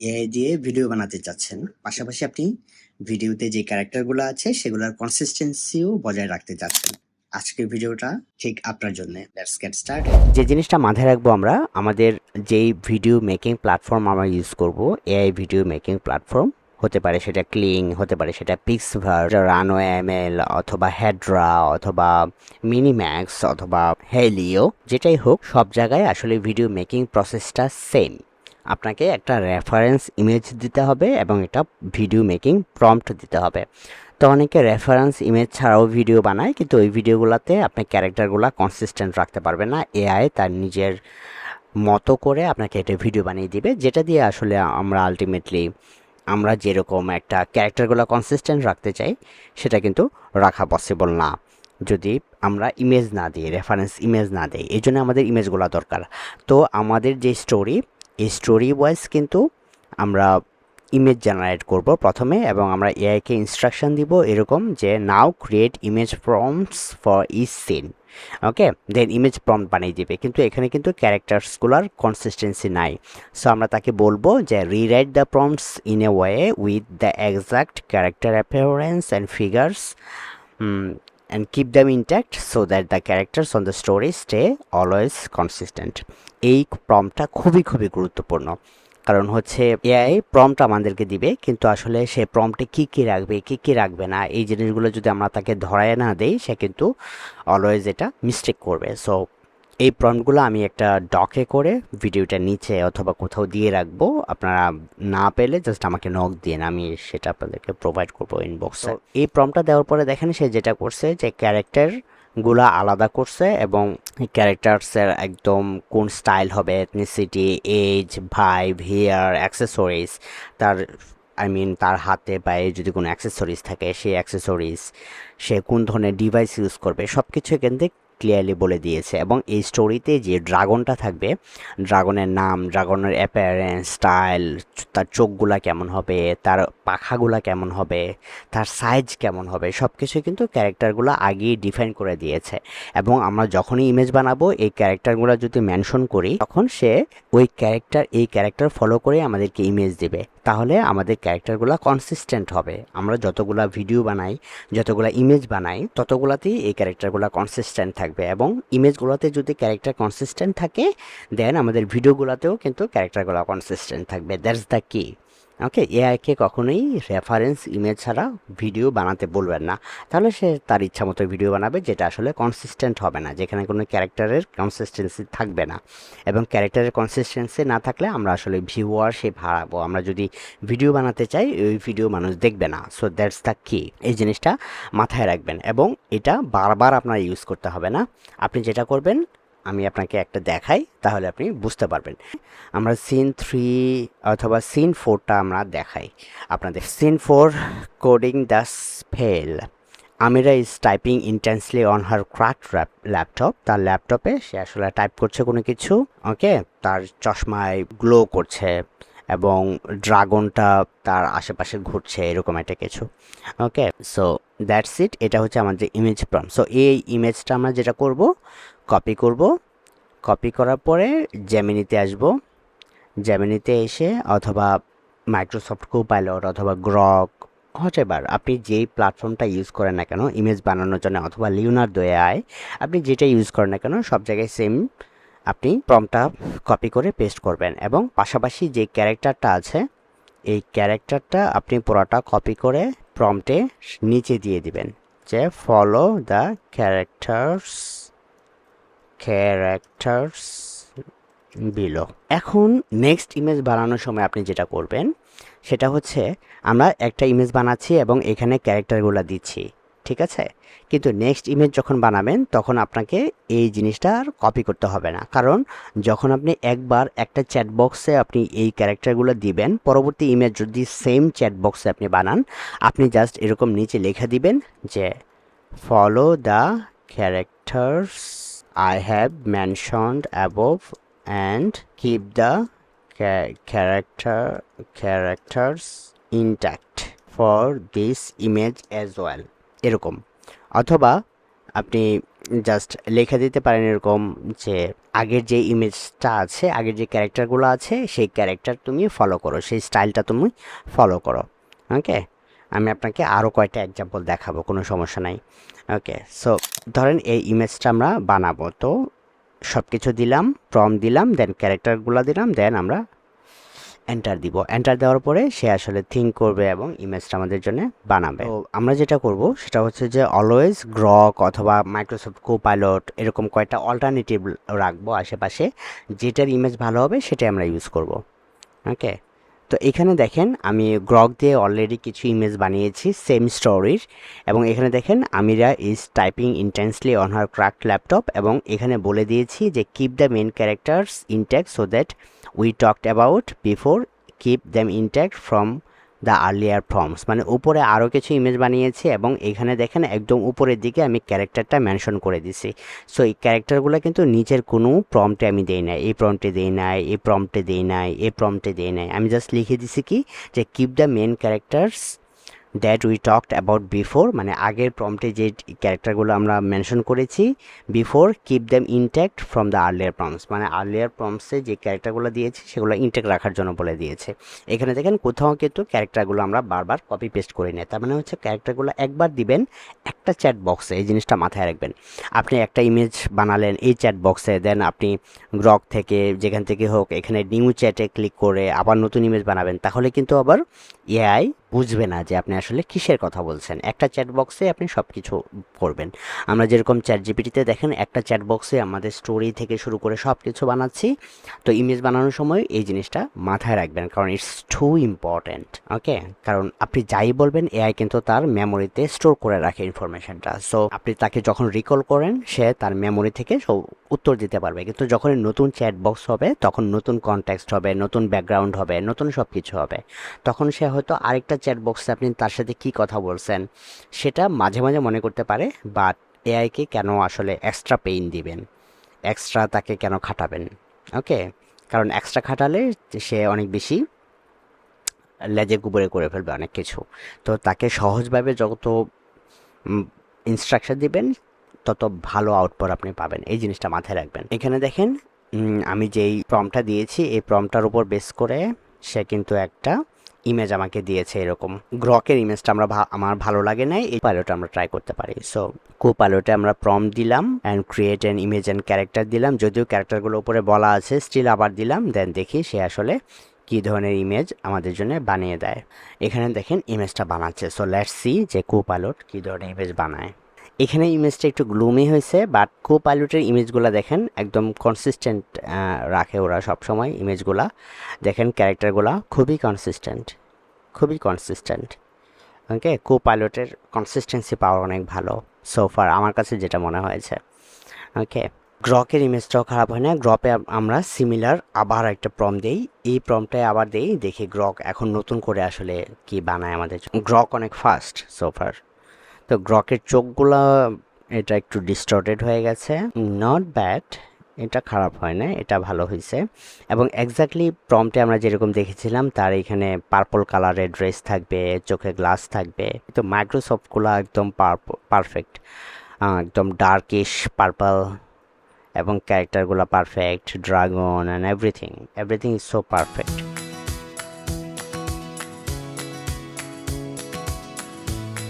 AI দিয়ে video বানাতে চাচ্ছেন। পাশাপাশি আপনি ভিডিওতে যে ক্যারেক্টারগুলো আছে, সেগুলোর কনসিস্টেন্সিও বজায় রাখতে চাচ্ছেন। আজকের ভিডিওটা ঠিক আপনার জন্যে। Let's get started. যে জিনিসটা মাথায় রাখব আমরা, আমাদের যেই ভিডিও মেকিং প্ল্যাটফর্ম আমরা ইউজ করব এআই ভিডিও মেকিং প্ল্যাটফর্ম হতে পারে সেটা ক্লিং হতে পারে সেটা পিক্সভার রানো এমএল অথবা হেড্রা অথবা মিনিম্যাক্স অথবা হেলিও যেটাই হোক, সব জায়গায় আসলে ভিডিও মেকিং প্রসেসটা সেম আপনাকে একটা রেফারেন্স ইমেজ দিতে হবে এবং এটা ভিডিও মেকিং প্রম্পট দিতে হবে। তো অনেকে রেফারেন্স ইমেজ ছাড়াও ভিডিও বানায়, কিন্তু ওই ভিডিওগুলোতে আপনি ক্যারেক্টারগুলো কনসিস্টেন্ট রাখতে পারবেন না। এআই তার নিজের মতো করে আপনাকে এটা ভিডিও বানিয়ে দিবে, যেটা দিয়ে আসলে আমরা আলটিমেটলি আমরা যেরকম একটা ক্যারেক্টারগুলো কনসিস্টেন্ট রাখতে চাই, সেটা কিন্তু রাখা পসিবল না। যদি আমরা ইমেজ না দিই রেফারেন্স ইমেজ না দিই, এই জন্য আমাদের ইমেজগুলো দরকার। তো আমাদের যে স্টোরি স্টোরি ওয়াইজ কিন্তু আমরা ইমেজ জেনারেট করব প্রথমে এবং আমরা এআইকে ইনস্ট্রাকশন দিব এরকম যে now create image prompts for each scene okay then image prompt বানিয়ে দিবে। কিন্তু এখানে কিন্তু ক্যারেক্টার্সগুলোর কনসিস্টেন্সি নাই। সো আমরা তাকে বলব যে rewrite the prompts in a way with the exact character appearance and figures and keep them intact so that the characters on the story stay always consistent. এই প্রমটা খুবই খুবই গুরুত্বপূর্ণ। কারণ হচ্ছে এআই প্রমটা আমাদেরকে দিবে কিন্তু আসলে সে প্রমটে কি কি রাখবে কি কি রাখবে না এই জিনিসগুলো যদি আমরা তাকে ধরায় না দেই সে কিন্তু অলওয়েজ এটা মিস্টেক করবে। সো এই প্রম্পটগুলো আমি একটা ডকে করে ভিডিওটা নিচে অথবা কোথাও দিয়ে রাখব। আপনারা না পেলে জাস্ট আমাকে নক দিন আমি সেটা আপনাদেরকে প্রোভাইড করব ইনবক্সে এই প্রম্পটটা দেওয়ার পরে দেখেন সে যেটা করছে যে ক্যারেক্টার গুলা আলাদা করছে এবং ক্যারেক্টার্সের একদম কোন স্টাইল হবে ethnicity age vibe hair accessories তার আই মিন তার হাতে পায়ে যদি কোনো অ্যাক্সেসরিজ থাকে, সেই অ্যাক্সেসরিজ সে কোন ধরনের ডিভাইস ইউজ করবে সব কিছু থেকে ক্লিয়ারলি বলে দিয়েছে এবং এই স্টোরিতে যে ড্রাগনটা থাকবে ড্রাগনের নাম ড্রাগনের অ্যাপিয়ারেন্স স্টাইল তার চোখগুলা কেমন হবে, তার পাখাগুলা কেমন হবে, তার সাইজ কেমন হবে সব কিছু কিন্তু ক্যারেক্টারগুলো আগেই ডিফাইন করে দিয়েছে। এবং আমরা যখনই ইমেজ বানাবো, এই ক্যারেক্টারগুলো যদি মেনশন করি, তখন সে ওই ক্যারেক্টার এই ক্যারেক্টার ফলো করে আমাদেরকে ইমেজ দেবে। তাহলে আমাদের ক্যারেক্টারগুলো কনসিস্টেন্ট হবে। আমরা যতগুলা ভিডিও বানাই, যতগুলা ইমেজ বানাই, ততগুলাতেই এই ক্যারেক্টারগুলো কনসিস্টেন্ট থাকবে। এবং ইমেজগুলোতে যদি ক্যারেক্টার কনসিস্টেন্ট থাকে দেন আমাদের ভিডিওগুলোতেও কিন্তু ক্যারেক্টারগুলো কনসিস্টেন্ট থাকবে। দ্যাটস দ্য কি ওকে এআইকে কখনোই রেফারেন্স ইমেজ ছাড়া ভিডিও বানাতে বলবেন না। তাহলে সে তার ইচ্ছা মতো ভিডিও বানাবে, যেটা আসলে কনসিস্টেন্ট হবে না, যেখানে কোনো ক্যারেক্টারের কনসিস্টেন্সি থাকবে না। এবং ক্যারেক্টারের কনসিস্টেন্সি না থাকলে আমরা আসলে ভিউয়ার সে হারাবো। আমরা যদি ভিডিও বানাতে চাই, ওই ভিডিও মানুষ দেখবে না। সো দ্যাটস দ্য কি এই জিনিসটা মাথায় রাখবেন। এবং এটা বারবার আপনার ইউজ করতে হবে না। আপনি যেটা করবেন আমি আপনাকে একটা দেখাই, তাহলে আপনি বুঝতে পারবেন। আমরা সিন থ্রি অথবা সিন ফোরটা আমরা দেখাই। আপনাদের scene four coding the spell Amira is typing intensely on her craft laptop তার ল্যাপটপে সে আসলে টাইপ করছে কোনো কিছু ওকে তার চশমায় গ্লো করছে। এবং ড্রাগনটা তার আশেপাশে ঘুরছে, এরকম একটা কিছু। ওকে সো দ্যাটস ইট এটা হচ্ছে আমাদের ইমেজ প্রম সো এই ইমেজটা আমরা যেটা করব কপি করব। কপি করার পরে জ্যামিনিতে আসব। জ্যামিনিতে এসে অথবা মাইক্রোসফট কোপাইলট অথবা গ্রক হটেবার আপনি যেই প্ল্যাটফর্মটা ইউজ করেন না কেন ইমেজ বানানোর জন্য অথবা লিওনার দয়ে আয়, আপনি যেটা ইউজ করেন না কেন, সব জায়গায় সেম আপনি প্রমটা কপি করে পেস্ট করবেন এবং পাশাপাশি যে ক্যারেক্টারটা আছে, এই ক্যারেক্টারটা আপনি পুরোটা কপি করে প্রমটে নিচে দিয়ে দিবেন যে follow the characters characters below এখন নেক্সট ইমেজ বানানোর সময় আপনি যেটা করবেন, সেটা হচ্ছে আমরা একটা ইমেজ বানাচ্ছি এবং এখানে ক্যারেক্টারগুলো দিচ্ছি। ঠিক আছে? কিন্তু নেক্সট ইমেজ যখন বানাবেন, তখন আপনাকে এই জিনিসটা আর কপি করতে হবে না। কারণ যখন আপনি একবার একটা চ্যাট বক্সে আপনি এই ক্যারেক্টারগুলো দিবেন, পরবর্তী ইমেজ যদি সেম চ্যাট বক্সে আপনি বানান, আপনি জাস্ট এরকম নিচে লেখা দিবেন যে follow the characters I have mentioned above and keep the character characters intact for this image as well. এরকম। অথবা আপনি জাস্ট লেখা দিতে পারেন এরকম যে আগের যে ইমেজটা আছে, আগের যে ক্যারেক্টারগুলো আছে, সেই ক্যারেক্টার তুমি ফলো করো, সেই স্টাইলটা তুমি ফলো করো। ওকে আমি আপনাকে আরও কয়েকটা এক্সাম্পল দেখাবো, কোনো সমস্যা নাই। ওকে সো ধরেন এই ইমেজটা আমরা বানাবো। তো সব কিছু দিলাম প্রম দিলাম দেন ক্যারেক্টারগুলো দিলাম দেন আমরা এন্টার দিব। এন্টার দেওয়ার পরে সে আসলে থিঙ্ক করবে এবং ইমেজটা আমাদের জন্য বানাবে। তো আমরা যেটা করব সেটা হচ্ছে যে অলওয়েজ গ্রক অথবা মাইক্রোসফট কো পাইলট এরকম কয়েকটা অল্টারনেটিভ রাখব আশেপাশে। যেটার ইমেজ ভালো হবে সেটাই আমরা ইউজ করব। ওকে তো এখানে দেখেন আমি গ্রক দিয়ে অলরেডি কিছু ইমেজ বানিয়েছি সেম স্টোরির এবং এখানে দেখেন Amira is typing intensely on her crack laptop এবং এখানে বলে দিয়েছি যে keep the main characters intact so that we talked about before keep them intact from the earlier forms. মানে উপরে আরও কিছু ইমেজ বানিয়েছি এবং এখানে দেখেন একদম উপরের দিকে আমি ক্যারেক্টারটা মেনশন করে দিছি। সো এই ক্যারেক্টারগুলো কিন্তু নিচের কোনো প্রম্পটে আমি দেই নাই। এই প্রম্পটে দেই নাই, এই প্রম্পটে দেই নাই, এই প্রম্পটে দেই নাই। আমি জাস্ট লিখে দিছি কি? যে keep the main characters that we talked about before মানে আগের প্রম্পটে যে ক্যারেক্টারগুলো আমরা মেনশন করেছি before keep them intact from the earlier prompts মানে আর্লিয়ার প্রম্পসে যে ক্যারেক্টারগুলো দিয়েছি, সেগুলো ইনট্যাক্ট রাখার জন্য বলে দিয়েছে। এখানে দেখেন, কোথাও কিন্তু ক্যারেক্টারগুলো আমরা বারবার কপি পেস্ট করি না তার মানে হচ্ছে ক্যারেক্টারগুলো একবার দিবেন, একটা চ্যাট বক্সে এই জিনিসটা মাথায় রাখবেন। আপনি একটা ইমেজ বানালেন, এই চ্যাট বক্সে দেন আপনি গ্রক থেকে, যেখান থেকে হোক, এখানে নিউ চ্যাটে ক্লিক করে আবার নতুন ইমেজ বানাবেন, তাহলে কিন্তু আবার এআই বুঝবে না যে আপনি আসলে কিসের কথা বলছেন। একটা চ্যাট বক্সে আপনি সব কিছু করবেন। আমরা যেরকম চ্যাট জিপিটিতে দেখেন, একটা চ্যাট বক্সে আমাদের স্টোরি থেকে শুরু করে সব কিছু বানাচ্ছি। তো ইমেজ বানানোর সময় এই জিনিসটা মাথায় রাখবেন, কারণ ইটস টু ইম্পর্ট্যান্ট ওকে কারণ আপনি যাই বলবেন এআই কিন্তু তার মেমোরিতে স্টোর করে রাখে ইনফরমেশনটা সো আপনি তাকে যখন রিকল করেন, সে তার মেমোরি থেকে সব উত্তর দিতে পারবে। কিন্তু যখন নতুন চ্যাট বক্স হবে, তখন নতুন কনটেক্সট হবে, নতুন ব্যাকগ্রাউন্ড হবে, নতুন সব কিছু হবে। তখন সে হয়তো আরেকটা চ্যাট বক্সে আপনি তার সাথে কি কথা বলছেন, সেটা মাঝে মাঝে মনে করতে পারে বাট এআইকে কেন আসলে এক্সট্রা পেইন দিবেন? এক্সট্রা তাকে কেন খাটাবেন? ওকে কারণ এক্সট্রা খাটালে সে অনেক বেশি লেজে গুবরে করে ফেলবে অনেক কিছু। তো তাকে সহজভাবে যত ইনস্ট্রাকশন দিবেন, তত ভালো আউটপুট আপনি পাবেন। এই জিনিসটা মাথায় রাখবেন। এখানে দেখেন আমি যেই প্রমটা দিয়েছি, এই প্রমটার উপর বেস করে সে কিন্তু একটা ইমেজ আমাকে দিয়েছে এরকম। গ্রকের ইমেজটা আমরা আমার ভালো লাগে নাই, এই পাইলটে আমরা ট্রাই করতে পারি। সো কো পাইলটে আমরা প্রম দিলাম and create an image and character দিলাম। যদিও ক্যারেক্টারগুলো উপরে বলা আছে স্টিল আবার দিলাম দেন দেখি সে আসলে কী ধরনের ইমেজ আমাদের জন্য বানিয়ে দেয়। এখানে দেখেন ইমেজটা বানাচ্ছে। সো লেটস সি যে কো পাইলট কী ধরনের ইমেজ বানায়। এখানে ইমেজটা একটু গ্লুমি হয়েছে বাট কো পাইলটের ইমেজগুলো দেখেন, একদম কনসিস্টেন্ট রাখে ওরা সবসময় ইমেজগুলা দেখেন ক্যারেক্টারগুলা খুবই কনসিস্টেন্ট খুবই কনসিস্টেন্ট ওকে কো পাইলটের কনসিস্টেন্সি পাওয়ার অনেক ভালো সোফার আমার কাছে যেটা মনে হয়েছে। ওকে গ্রকের ইমেজটাও খারাপ হয় না গ্রপে আমরা সিমিলার আবার একটা প্রম দেই, এই প্রমটায় আবার দেই, দেখি গ্রক এখন নতুন করে আসলে কি বানায় আমাদের। গ্রক অনেক ফাস্ট সোফার তো গ্রকের চোখগুলা এটা একটু ডিস্টর্টেড হয়ে গেছে। নট ব্যাড এটা খারাপ হয় না, এটা ভালো হয়েছে এবং এক্স্যাক্টলি প্রমটে আমরা যেরকম দেখেছিলাম, তার এখানে পার্পল কালারের ড্রেস থাকবে, চোখে গ্লাস থাকবে। তো মাইক্রোসফটগুলো একদম পারফেক্ট একদম ডার্কিশ পার্পল এবং ক্যারেক্টারগুলো perfect dragon and everything everything is so perfect